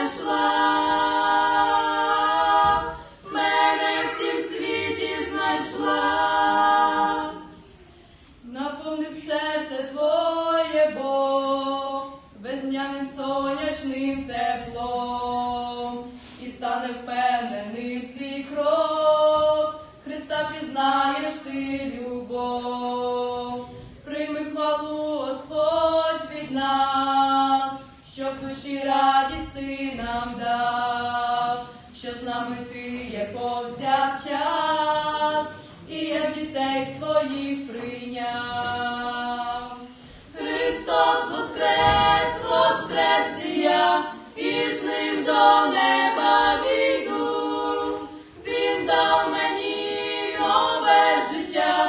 знайшла, мене в цім світі знайшла, наповнив серце твоє Бог, весняним сонячним теплом, і стане впевненим твій Христа пізнаєш ти. щоб душі радість ти нам дав, що з нами ти є повсякчас, і я дітей своїх прийняв. Христос воскрес, воскрес і я, і з ним до неба війду, він дав мені нове життя.